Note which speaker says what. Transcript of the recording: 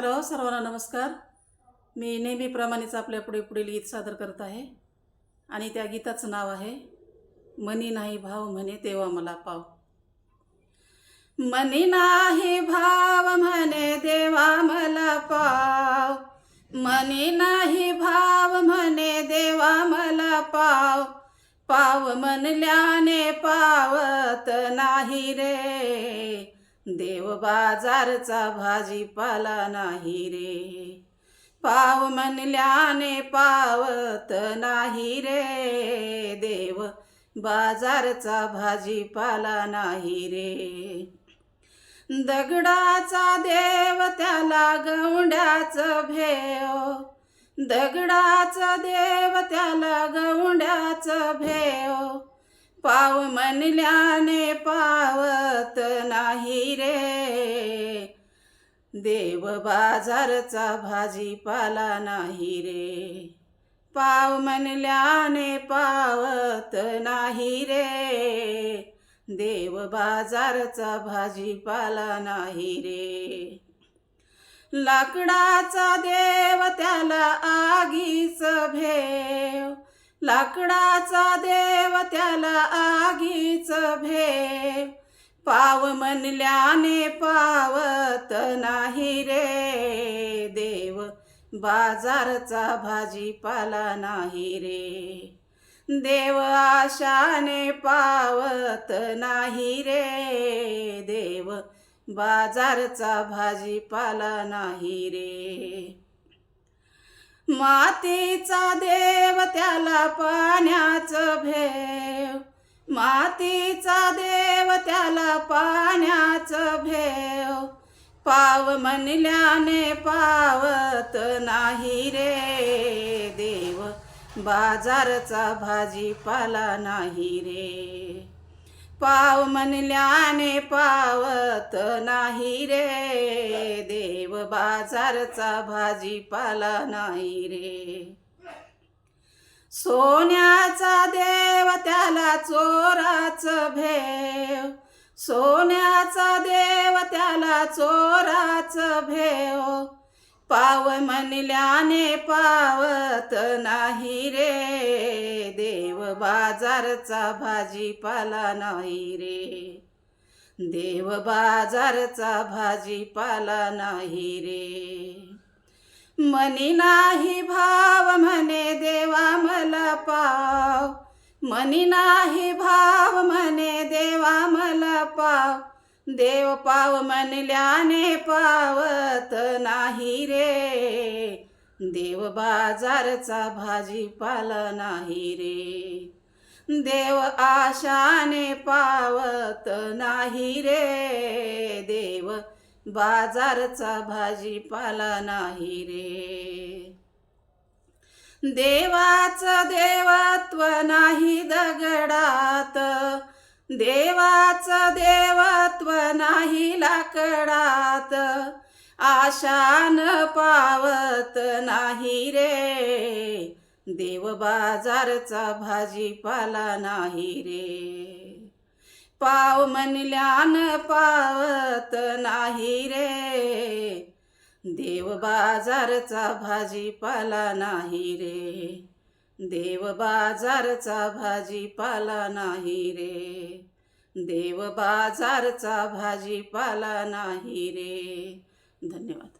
Speaker 1: Hello सर्वांना नमस्कार. मी नेहमीप्रमाणेच आपल्या पुढे पुढील गीत सादर करत आहे. आणि त्या गीताचं नाव आहे मनी नाही भाव म्हणे तेव्हा मला पाव. मनी नाही भाव म्हणे देवा मला पाव. मनी नाही भाव म्हणे देवा मला पाव. पाव म्हणल्याने पावत नाही रे. देव बाजारचा भाजीपाला नाही रे. पाव म्हणल्याने पावत नाही रे. देव बाजारचा भाजीपाला नाही रे. दगडाचा देव त्याला गवंड्याचं भेव. दगडाचा देव त्याला गवंड्याचं भेव. पाव म्हणल्याने पावत नाही रे. देव बाजारचा भाजीपाला नाही रे. पाव म्हणल्याने पावत नाही रे. देव बाजारचा भाजीपाला नाही रे. लाकडाचा देव त्याला आगीच भेव लाकडाचा देव त्याला आगीच भे. पाव म्हणल्याने पावत नाही रे देव बाजारचा भाजीपाला नाही रे. देव आशाने पावत नाही रे देव बाजारचा भाजीपाला नाही रे. मातीचा देव त्याला पाण्याचं भेव. मातीचा देव त्याला पाण्याचं भेव. पाव म्हणल्याने पावत नाही रे देव. बाजारचा भाजीपाला नाही रे. पाव म्हणल्याने पावत नाही रे देव बाजारचा भाजीपाला नाही रे. सोन्याचा देव त्याला चोराच भेव. सोन्याचा देव त्याला चोराच भेव. पाव म्हणल्याने पावत नाही रे. देव बाजारचा भाजीपाला नाही रे. देव बाजारचा भाजीपाला नाही रे. मनी नाही भाव म्हणे देवा मला पाव. मनी नाही भाव म्हणे देवा मला पाव. देव पाव म्हणल्याने पावत नाही रे. देव बाजारचा भाजीपाला नाही रे. देव आशाने पावत नाही रे देव. बाजारचा भाजीपाला नाही रे. देवाचं देवत्व नाही दगडात. देवाचं देवत्व नाही लाकडात. आशान पावत नाही रे. देव बाजारचा भाजीपाला नाही रे. पाव म्हणल्यान पावत नाही रे. देव बाजारचा भाजीपाला नाही रे. देव बाजारचा भाजीपाला नाही रे. देव बाजारचा भाजीपाला नाही रे. धन्यवाद.